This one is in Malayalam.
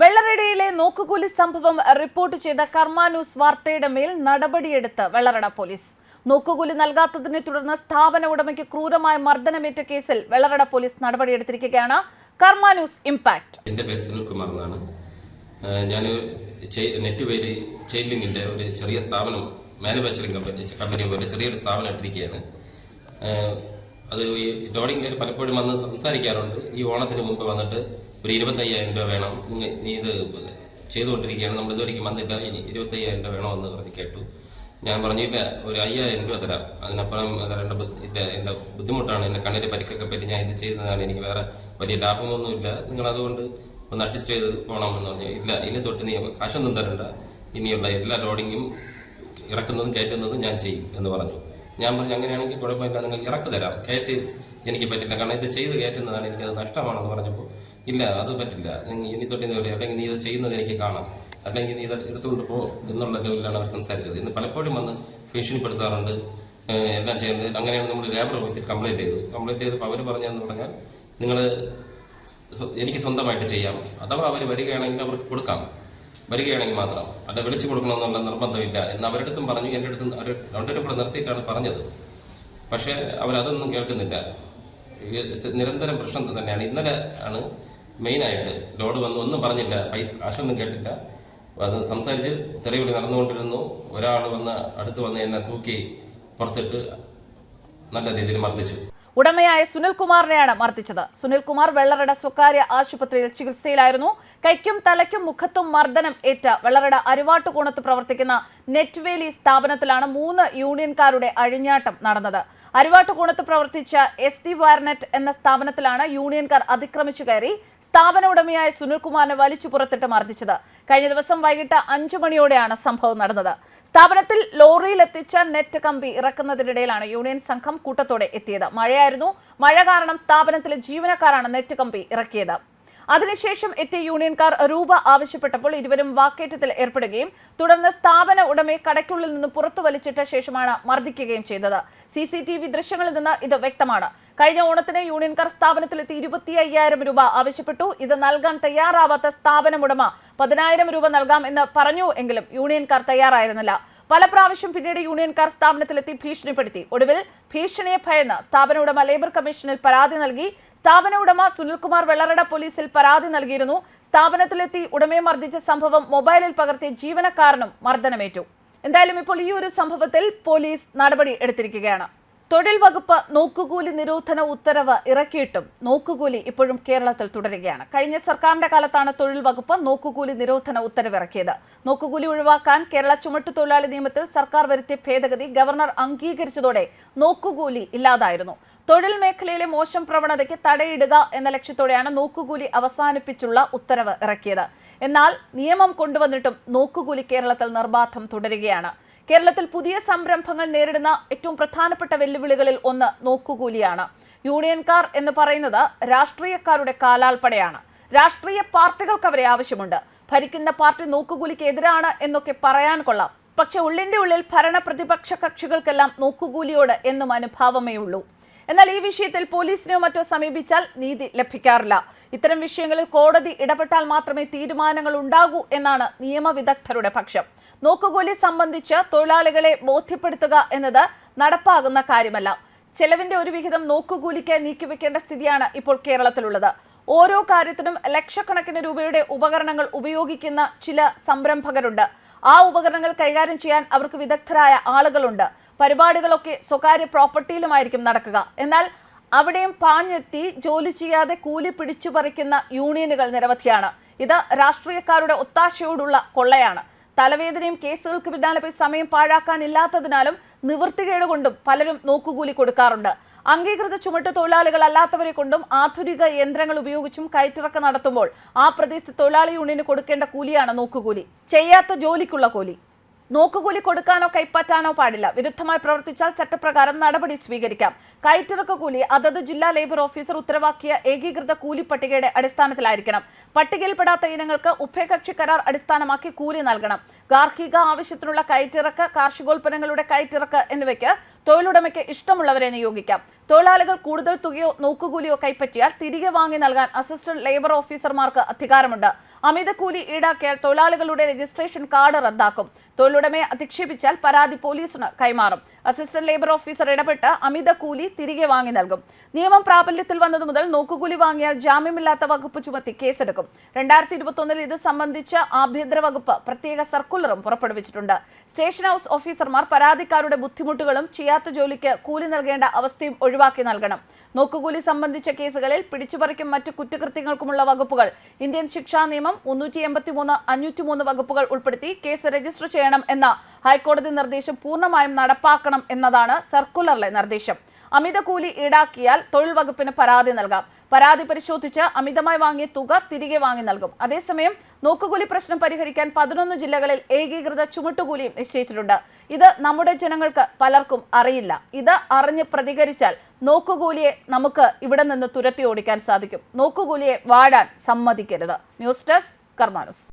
വെള്ളറടയിലെ നോക്കുകൂലി സംഭവം റിപ്പോർട്ട് ചെയ്ത കർമാനൂസ് വാർത്തയുടെ മേൽ നടപടിയെടുത്ത് വെള്ളറട പോലീസ്. നോക്കുകൂലി നൽകാത്തതിനെ തുടർന്ന് സ്ഥാപന ഉടമയ്ക്ക് ക്രൂരമായ മർദ്ദനമേറ്റ കേസിൽ വെള്ളറട പോലീസ് നടപടിയെടുത്തിരിക്കുകയാണ്. കർമാനൂസ് ഇമ്പാക്ട് എന്റെ പേര് സുനിൽ കുമാർ എന്നാണ്. ഞാൻ നെറ്റ് വഴി ചെയിൻ ഒരു ചെറിയ സ്ഥാപനം മാനുഫാക്ചറിംഗ് കമ്പനി കമ്പനി പോലെ ചെറിയൊരു സ്ഥാപനം ഇട്ടിരിക്കുകയാണ്. അത് ഈ ലോഡിംഗ് പലപ്പോഴും വന്ന് സംസാരിക്കാറുണ്ട്. ഈ ഓണത്തിന് മുമ്പ് വന്നിട്ട് ഒരു ഇരുപത്തയ്യായിരം രൂപ വേണം. നീ ഇത് ചെയ്തുകൊണ്ടിരിക്കുകയാണ്. നമ്മൾ ഇതുവരെയ്ക്ക് വന്നില്ല ഇനി ഇരുപത്തയ്യായിരം രൂപ വേണമെന്ന് പറഞ്ഞ് കേട്ടു. ഞാൻ പറഞ്ഞു ഇല്ല ഒരു അയ്യായിരം രൂപ തരാം. അതിനപ്പുറം തരേണ്ട ഇല്ല എന്റെ ബുദ്ധിമുട്ടാണ്. എന്റെ കണ്ണിന്റെ പരിക്കൊക്കെ പറ്റി ഞാൻ ഇത് ചെയ്തതാണ് എനിക്ക് വേറെ വലിയ ലാഭമൊന്നുമില്ല. നിങ്ങൾ അതുകൊണ്ട് ഒന്ന് അഡ്ജസ്റ്റ് ചെയ്ത് പോകണം എന്ന് പറഞ്ഞു. ഇല്ല ഇനി തൊട്ട് നീ കാശൊന്നും തരണ്ട. ഇനിയുള്ള എല്ലാ ലോഡിങ്ങും ഇറക്കുന്നതും കയറ്റുന്നതും ഞാൻ ചെയ്യും എന്ന് പറഞ്ഞു. ഞാൻ പറഞ്ഞു അങ്ങനെയാണെങ്കിൽ കുഴപ്പമില്ല. നിങ്ങൾ ഇറക്ക് തരാം. കയറ്റി എനിക്ക് പറ്റില്ല. കാരണം ഇത് ചെയ്ത് കയറ്റുന്നതാണ്. എനിക്കത് നഷ്ടമാണെന്ന് പറഞ്ഞപ്പോൾ ഇല്ല അത് പറ്റില്ല. ഇനി തൊട്ട് ഇന്ന് വരെ അല്ലെങ്കിൽ നീ ഇത് ചെയ്യുന്നത് എനിക്ക് കാണാം. അല്ലെങ്കിൽ നീ ഇത് എടുത്തുകൊണ്ട് പോ എന്നുള്ള ലെവലിലാണ് അവർ സംസാരിച്ചത്. ഇന്ന് പലപ്പോഴും വന്ന് ഭീഷണിപ്പെടുത്താറുണ്ട് എല്ലാം ചെയ്യുന്നത്. അങ്ങനെയാണ് നമ്മൾ ലേബർ ഓഫീസിൽ കംപ്ലയിന്റ് ചെയ്തു കംപ്ലയിന്റ് ചെയ്തപ്പോൾ അവർ പറഞ്ഞതെന്ന് പറഞ്ഞാൽ നിങ്ങൾ എനിക്ക് സ്വന്തമായിട്ട് ചെയ്യാം. അഥവാ അവർ വരികയാണെങ്കിൽ അവർക്ക് കൊടുക്കാം. വരികയാണെങ്കിൽ മാത്രം. അല്ല വിളിച്ചു കൊടുക്കണമെന്നുള്ള നിർബന്ധമില്ല എന്ന് അവരുടെ അടുത്തും പറഞ്ഞു. എന്റെ അടുത്തും അവർ രണ്ടിനും കൂടെ നിർത്തിയിട്ടാണ് പറഞ്ഞത്. പക്ഷേ അവരതൊന്നും കേൾക്കുന്നില്ല. നിരന്തരം പ്രശ്നം തന്നെയാണ്. ഇന്നലെ ആണ് മെയിനായിട്ട് ലോഡ് വന്ന് ഒന്നും പറഞ്ഞില്ല പൈസ കാശൊന്നും കേട്ടില്ല. അത് സംസാരിച്ച് തെളിവിടി നടന്നുകൊണ്ടിരുന്നു. ഒരാൾ വന്ന് അടുത്ത് വന്ന് എന്നെ തൂക്കി പുറത്തിട്ട് നല്ല രീതിയിൽ മർദ്ദിച്ചു. ഉടമയായ സുനിൽകുമാറിനെയാണ് മർദ്ദിച്ചത്. സുനിൽകുമാർ വെള്ളറട സ്വകാര്യ ആശുപത്രിയിൽ ചികിത്സയിലായിരുന്നു. കൈക്കും തലയ്ക്കും മുഖത്തും മർദ്ദനം ഏറ്റ വെള്ളറട അരുവാട്ടുകോണത്ത് പ്രവർത്തിക്കുന്ന നെറ്റ്വേലി സ്ഥാപനത്തിലാണ് മൂന്ന് യൂണിയൻകാരുടെ അഴിഞ്ഞാട്ടം നടന്നത്. അരുവാട്ടുകോണത്ത് പ്രവർത്തിച്ച എസ് ഡി വയർനെറ്റ് എന്ന സ്ഥാപനത്തിലാണ് യൂണിയൻകാർ അതിക്രമിച്ചു കയറി സ്ഥാപന ഉടമയായ സുനിൽകുമാറിനെ വലിച്ചു പുറത്തിട്ട് മർദ്ദിച്ചത്. കഴിഞ്ഞ ദിവസം വൈകിട്ട് അഞ്ചു മണിയോടെയാണ് സംഭവം നടന്നത്. സ്ഥാപനത്തിൽ ലോറിയിൽ എത്തിച്ച നെറ്റ് കമ്പി ഇറക്കുന്നതിനിടയിലാണ് യൂണിയൻ സംഘം കൂട്ടത്തോടെ എത്തിയത്. മഴയായിരുന്നു. മഴ കാരണം സ്ഥാപനത്തിലെ ജീവനക്കാരാണ് നെറ്റ് കമ്പി ഇറക്കിയത്. അതിനുശേഷം എത്തിയ യൂണിയൻകാർ രൂപ ആവശ്യപ്പെട്ടപ്പോൾ ഇരുവരും വാക്കേറ്റത്തിൽ ഏർപ്പെടുകയും തുടർന്ന് സ്ഥാപന ഉടമയെ കടയ്ക്കുള്ളിൽ നിന്ന് പുറത്തു വലിച്ചിട്ട ശേഷമാണ് മർദ്ദിക്കുകയും ചെയ്തത്. സി സി ടി വി ദൃശ്യങ്ങളിൽ നിന്ന് ഇത് വ്യക്തമാണ്. കഴിഞ്ഞ ഓണത്തിന് യൂണിയൻകാർ സ്ഥാപനത്തിലെത്തി ഇരുപത്തി അയ്യായിരം രൂപ ആവശ്യപ്പെട്ടു. ഇത് നൽകാൻ തയ്യാറാവാത്ത സ്ഥാപനം ഉടമ പതിനായിരം രൂപ നൽകാം എന്ന് പറഞ്ഞു എങ്കിലും യൂണിയൻകാർ തയ്യാറായിരുന്നില്ല. പല പ്രാവശ്യം പിന്നീട് യൂണിയൻകാർ സ്ഥാപനത്തിലെത്തി ഭീഷണിപ്പെടുത്തി. ഒടുവിൽ ഭീഷണിയെ ഭയന്ന് സ്ഥാപന ഉടമ ലേബർ കമ്മീഷനിൽ പരാതി നൽകി. സ്ഥാപന ഉടമ സുനിൽകുമാർ വെള്ളറട പോലീസിൽ പരാതി നൽകിയിരുന്നു. സ്ഥാപനത്തിലെത്തി ഉടമയെ മർദ്ദിച്ച സംഭവം മൊബൈലിൽ പകർത്തിയ ജീവനക്കാരനും മർദ്ദനമേറ്റു. എന്തായാലും ഇപ്പോൾ ഈ ഒരു സംഭവത്തിൽ പോലീസ് നടപടി എടുത്തിരിക്കുകയാണ്. തൊഴിൽ വകുപ്പ് നോക്കുകൂലി നിരോധന ഉത്തരവ് ഇറക്കിയിട്ടും നോക്കുകൂലി ഇപ്പോഴും കേരളത്തിൽ തുടരുകയാണ്. കഴിഞ്ഞ സർക്കാരിന്റെ കാലത്താണ് തൊഴിൽ വകുപ്പ് നോക്കുകൂലി നിരോധന ഉത്തരവ് ഇറക്കിയത്. നോക്കുകൂലി ഒഴിവാക്കാൻ കേരള ചുമട്ടുതൊഴിലാളി നിയമത്തിൽ സർക്കാർ വരുത്തിയ ഭേദഗതി ഗവർണർ അംഗീകരിച്ചതോടെ നോക്കുകൂലി ഇല്ലാതായിരുന്നു. തൊഴിൽ മേഖലയിലെ മോശം പ്രവണതയ്ക്ക് തടയിടുക എന്ന ലക്ഷ്യത്തോടെയാണ് നോക്കുകൂലി അവസാനിപ്പിച്ചുള്ള ഉത്തരവ് ഇറക്കിയത്. എന്നാൽ നിയമം കൊണ്ടുവന്നിട്ടും നോക്കുകൂലി കേരളത്തിൽ നിർബാധം തുടരുകയാണ്. കേരളത്തിൽ പുതിയ സംരംഭങ്ങൾ നേരിടുന്ന ഏറ്റവും പ്രധാനപ്പെട്ട വെല്ലുവിളികളിൽ ഒന്ന് നോക്കുകൂലിയാണ്. യൂണിയൻകാർ എന്ന് പറയുന്നത് രാഷ്ട്രീയക്കാരുടെ കാലാൾപ്പടയാണ്. രാഷ്ട്രീയ പാർട്ടികൾക്ക് അവരെ ആവശ്യമുണ്ട്. ഭരിക്കുന്ന പാർട്ടി നോക്കുകൂലിക്ക് എതിരാണ് എന്നൊക്കെ പറയാൻ കൊള്ളാം. പക്ഷെ ഉള്ളിന്റെ ഉള്ളിൽ ഭരണ പ്രതിപക്ഷ കക്ഷികൾക്കെല്ലാം നോക്കുകൂലിയോട് എന്നും അനുഭാവമേ ഉള്ളൂ. എന്നാൽ ഈ വിഷയത്തിൽ പോലീസിനെയോ മറ്റോ സമീപിച്ചാൽ നീതി ലഭിക്കാറില്ല. ഇത്തരം വിഷയങ്ങളിൽ കോടതി ഇടപെട്ടാൽ മാത്രമേ തീരുമാനങ്ങൾ ഉണ്ടാകൂ എന്നാണ് നിയമവിദഗ്ധരുടെ പക്ഷം. നോക്കുകൂലി സംബന്ധിച്ച് തൊഴിലാളികളെ ബോധ്യപ്പെടുത്തുക എന്നത് നടപ്പാകുന്ന കാര്യമല്ല. ചെലവിന്റെ ഒരു വിഹിതം നോക്കുകൂലിക്ക് നീക്കിവെക്കേണ്ട സ്ഥിതിയാണ് ഇപ്പോൾ കേരളത്തിലുള്ളത്. ഓരോ കാര്യത്തിനും ലക്ഷക്കണക്കിന് രൂപയുടെ ഉപകരണങ്ങൾ ഉപയോഗിക്കുന്ന ചില സംരംഭകരുണ്ട്. ആ ഉപകരണങ്ങൾ കൈകാര്യം ചെയ്യാൻ അവർക്ക് വിദഗ്ധരായ ആളുകളുണ്ട്. പരിപാടികളൊക്കെ സ്വകാര്യ പ്രോപ്പർട്ടിയിലുമായിരിക്കും നടക്കുക. എന്നാൽ അവിടെയും പാഞ്ഞെത്തി ജോലി ചെയ്യാതെ കൂലി പിടിച്ചു പറിക്കുന്ന യൂണിയനുകൾ നിരവധിയാണ്. ഇത് രാഷ്ട്രീയക്കാരുടെ ഒത്താശയോടുള്ള കൊള്ളയാണ്. തലവേദനയും കേസുകൾക്ക് പിന്നാലെ പോയി സമയം പാഴാക്കാനില്ലാത്തതിനാലും നിവൃത്തികേട് കൊണ്ടും പലരും നോക്കുകൂലി കൊടുക്കാറുണ്ട്. അംഗീകൃത ചുമട്ട് തൊഴിലാളികൾ അല്ലാത്തവരെ കൊണ്ടും ആധുനിക യന്ത്രങ്ങൾ ഉപയോഗിച്ചും കയറ്റിറക്ക നടത്തുമ്പോൾ ആ പ്രദേശത്ത് തൊഴിലാളി യൂണിയന് കൊടുക്കേണ്ട കൂലിയാണ് നോക്കുകൂലി. ചെയ്യാത്ത ജോലിക്കുള്ള കൂലി. നോക്കുകൂലി കൊടുക്കാനോ കൈപ്പറ്റാനോ പാടില്ല. വിരുദ്ധമായി പ്രവർത്തിച്ചാൽ ചട്ടപ്രകാരം നടപടി സ്വീകരിക്കാം. കയറ്റിറക്ക കൂലി അതത് ജില്ലാ ലേബർ ഓഫീസർ ഉത്തരവാക്കിയ ഏകീകൃത കൂലി പട്ടികയുടെ അടിസ്ഥാനത്തിലായിരിക്കണം. പട്ടികയിൽപ്പെടാത്ത ഇനങ്ങൾക്ക് ഉഭയകക്ഷി കരാർ അടിസ്ഥാനമാക്കി കൂലി നൽകണം. ഗാർഹിക ആവശ്യത്തിനുള്ള കയറ്റിറക്ക് കാർഷികോൽപ്പന്നങ്ങളുടെ കയറ്റിറക്ക് എന്നിവയ്ക്ക് തൊഴിലുടമയ്ക്ക് ഇഷ്ടമുള്ളവരെ നിയോഗിക്കാം. തൊഴിലാളികൾ കൂടുതൽ തുകയോ നോക്കുകൂലിയോ കൈപ്പറ്റിയാൽ തിരികെ വാങ്ങി നൽകാൻ അസിസ്റ്റന്റ് ലേബർ ഓഫീസർമാർക്ക് അധികാരമുണ്ട്. അമിത കൂലി ഈടാക്കിയാൽ തൊഴിലാളികളുടെ രജിസ്ട്രേഷൻ കാർഡ് റദ്ദാക്കും. തൊഴിലുടമയെ അധിക്ഷേപിച്ചാൽ പരാതി പോലീസിന് കൈമാറും. അസിസ്റ്റന്റ് ലേബർ ഓഫീസർ ഇടപെട്ട് അമിത കൂലി തിരികെ വാങ്ങി നൽകും. നിയമം പ്രാബല്യത്തിൽ വന്നതു മുതൽ നോക്കുകൂലി വാങ്ങിയാൽ ജാമ്യമില്ലാത്ത വകുപ്പ് ചുമത്തി കേസെടുക്കും. രണ്ടായിരത്തി ഇരുപത്തൊന്നിൽ ഇത് സംബന്ധിച്ച് ആഭ്യന്തര വകുപ്പ് പ്രത്യേക സർക്കുലറും പുറപ്പെടുവിച്ചിട്ടുണ്ട്. സ്റ്റേഷൻ ഹൌസ് ഓഫീസർമാർ പരാതിക്കാരുടെ ബുദ്ധിമുട്ടുകളും ചെയ്യാത്ത ജോലിക്ക് കൂലി നൽകേണ്ട അവസ്ഥയും ഒഴിവാക്കി നൽകണം. നോക്കുകൂലി സംബന്ധിച്ച കേസുകളിൽ പിടിച്ചുപറിക്കും മറ്റു കുറ്റകൃത്യങ്ങൾക്കുമുള്ള വകുപ്പുകൾ. ഇന്ത്യൻ ശിക്ഷാ നിയമം മുന്നൂറ്റി എൺപത്തി മൂന്ന് അഞ്ഞൂറ്റി മൂന്ന് വകുപ്പുകൾ ഉൾപ്പെടുത്തി കേസ് രജിസ്റ്റർ ചെയ്യണം എന്ന ഹൈക്കോടതി നിർദ്ദേശം പൂർണമായും നടപ്പാക്കണം എന്നതാണ് സർക്കുലറിലെ നിർദ്ദേശം. അമിത കൂലി ഈടാക്കിയാൽ തൊഴിൽ വകുപ്പിന് പരാതി നൽകാം. പരാതി പരിശോധിച്ച് അമിതമായി വാങ്ങിയ തുക തിരികെ വാങ്ങി നൽകും. അതേസമയം നോക്കുകൂലി പ്രശ്നം പരിഹരിക്കാൻ പതിനൊന്ന് ജില്ലകളിൽ ഏകീകൃത ചുമട്ടുകൂലിയും നിശ്ചയിച്ചിട്ടുണ്ട്. ഇത് നമ്മുടെ ജനങ്ങൾക്ക് പലർക്കും അറിയില്ല. ഇത് അറിഞ്ഞ് പ്രതികരിച്ചാൽ നോക്കുകൂലിയെ നമുക്ക് ഇവിടെ നിന്ന് തുരത്തി ഓടിക്കാൻ സാധിക്കും. നോക്കുകൂലിയെ വാടാൻ സമ്മതിക്കരുത്. News desk Karma News.